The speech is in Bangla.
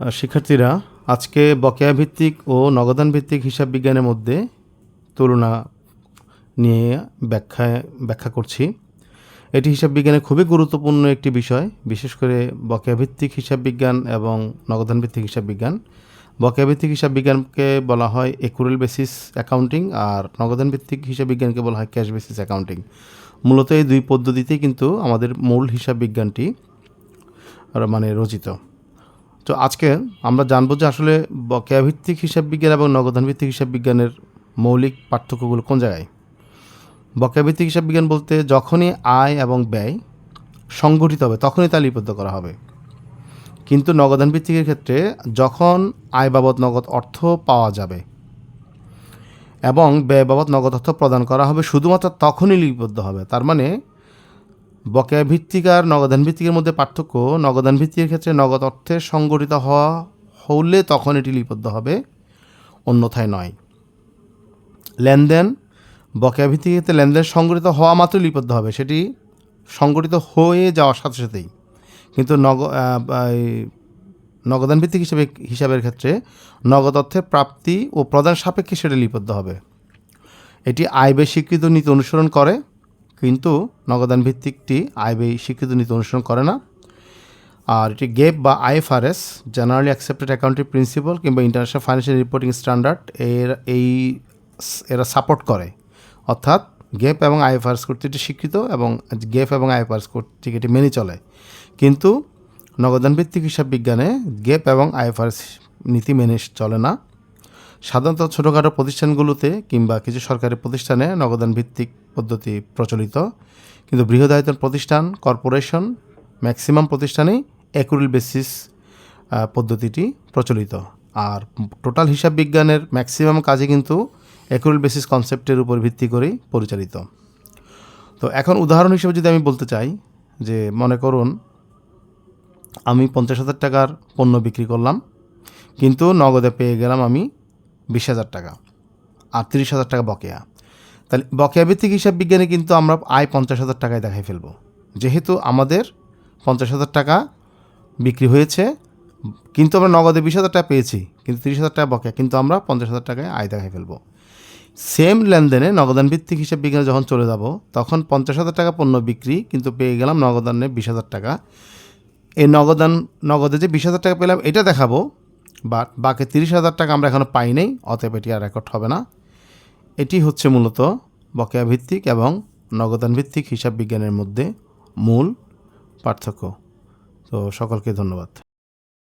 শিক্ষার্থীরা, আজকে বকেয়া ভিত্তিক ও নগদান ভিত্তিক হিসাব বিজ্ঞানের মধ্যে তুলনা নিয়ে ব্যাখ্যা ব্যাখ্যা করছি। এটি হিসাব বিজ্ঞানে খুবই গুরুত্বপূর্ণ একটি বিষয়, বিশেষ করে বকেয়া ভিত্তিক হিসাব বিজ্ঞান এবং নগদান ভিত্তিক হিসাব বিজ্ঞান। বকেয়া ভিত্তিক হিসাব বিজ্ঞানকে বলা হয় একুরেল বেসিস অ্যাকাউন্টিং আর নগদান ভিত্তিক হিসাব বিজ্ঞানকে বলা হয় ক্যাশ বেসিস অ্যাকাউন্টিং মূলত এই দুই পদ্ধতিতেই কিন্তু আমাদের মূল হিসাব বিজ্ঞানটি মানে রচিত। তো আজকে আমরা জানব যে আসলে বকেয়া ভিত্তিক হিসাব বিজ্ঞান এবং নগদান ভিত্তিক হিসাব বিজ্ঞানের মৌলিক পার্থক্যগুলো কোন জায়গায়? বকেয়া ভিত্তিক হিসাব বিজ্ঞান বলতে যখনই আয় এবং ব্যয় সংগঠিত হবে, তখনই তা লিপিবদ্ধ করা হবে। কিন্তু নগদান ভিত্তিকের ক্ষেত্রে যখন আয় বাবদ নগদ অর্থ পাওয়া যাবে এবং ব্যয় বাবদ নগদ অর্থ প্রদান করা হবে, শুধুমাত্র তখনই লিপিবদ্ধ হবে। তার মানে বকেয়া ভিত্তিক আর নগদান ভিত্তিকের মধ্যে পার্থক্য, নগদান ভিত্তিকের ক্ষেত্রে নগদ অর্থে সংগঠিত হওয়া হলে তখন এটি লিপিবদ্ধ হবে, অন্যথায় নয়। লেনদেন, বকেয়া ভিত্তিক ক্ষেত্রে লেনদেন সংগঠিত হওয়া মাত্র লিপিবদ্ধ হবে, সেটি সংগঠিত হয়ে যাওয়ার সাথে সাথেই। কিন্তু নগ নগদান ভিত্তিক হিসাবে, হিসাবের ক্ষেত্রে নগদ অর্থের প্রাপ্তি ও প্রদান সাপেক্ষে সেটা লিপিবদ্ধ হবে। এটি আয় স্বীকৃত নীতি অনুসরণ করে কিন্তু নগদান ভিত্তিকটি ব্যয় স্বীকৃত নীতি অনুসরণ করে না। আর এটি গেপ বা IFRS generally accepted accounting principle কিংবা ইন্টারন্যাশনাল ফাইন্যান্সিয়াল রিপোর্টিং স্ট্যান্ডার্ড এর এই এরা সাপোর্ট করে। অর্থাৎ গেপ এবং আইএফআরএস কর্তৃক স্বীকৃত এবং গেপ এবং আইএফআরএস কর্তৃক এটি মেনে চলে। কিন্তু নগদান ভিত্তিক হিসাব বিজ্ঞানে গেপ এবং আইএফআরএস নীতি মেনে চলে না। সাধারণত ছোটোখাটো প্রতিষ্ঠানগুলোতে কিংবা কিছু সরকারি প্রতিষ্ঠানে নগদান ভিত্তিক পদ্ধতি প্রচলিত। কিন্তু বৃহদায়তন প্রতিষ্ঠান, কর্পোরেশন, ম্যাক্সিমাম প্রতিষ্ঠানেই অ্যাকুরেল বেসিস পদ্ধতিটি প্রচলিত। আর টোটাল হিসাব বিজ্ঞানের ম্যাক্সিমাম কাজে কিন্তু অ্যাকুরেল বেসিস কনসেপ্টের উপর ভিত্তি করেই পরিচালিত। তো এখন উদাহরণ হিসেবে যদি আমি বলতে চাই যে, মনে করুন আমি পঞ্চাশ হাজার টাকার পণ্য বিক্রি করলাম, কিন্তু নগদে পেয়ে গেলাম আমি বিশ হাজার টাকা আর তিরিশ হাজার টাকা বকেয়া। তাহলে বকেয়া ভিত্তিক হিসাব বিজ্ঞানে কিন্তু আমরা আয় পঞ্চাশ হাজার টাকায় দেখাই ফেলব। যেহেতু আমাদের পঞ্চাশ হাজার টাকা বিক্রি হয়েছে, কিন্তু আমরা নগদে বিশ হাজার টাকা পেয়েছি, কিন্তু তিরিশ হাজার টাকা বকেয়া, কিন্তু আমরা পঞ্চাশ হাজার টাকায় আয় দেখাই ফেলব। সেম লেনদেনে নগদান ভিত্তিক হিসাব বিজ্ঞানে যখন চলে যাব, তখন পঞ্চাশ হাজার টাকা পণ্য বিক্রি, কিন্তু পেয়ে গেলাম নগদানে বিশ হাজার টাকা। এই নগদান, নগদে যে বিশ হাজার টাকা পেলাম, এটা দেখাবো বা বাকি তিরিশ হাজার টাকা আমরা এখনও পাই নাই, অতএব এটি আর রেকর্ড হবে না। এটি হচ্ছে মূলত বকেয়া ভিত্তিক এবং নগদান ভিত্তিক হিসাব বিজ্ঞানের মধ্যে মূল পার্থক্য। তো সকলকে ধন্যবাদ।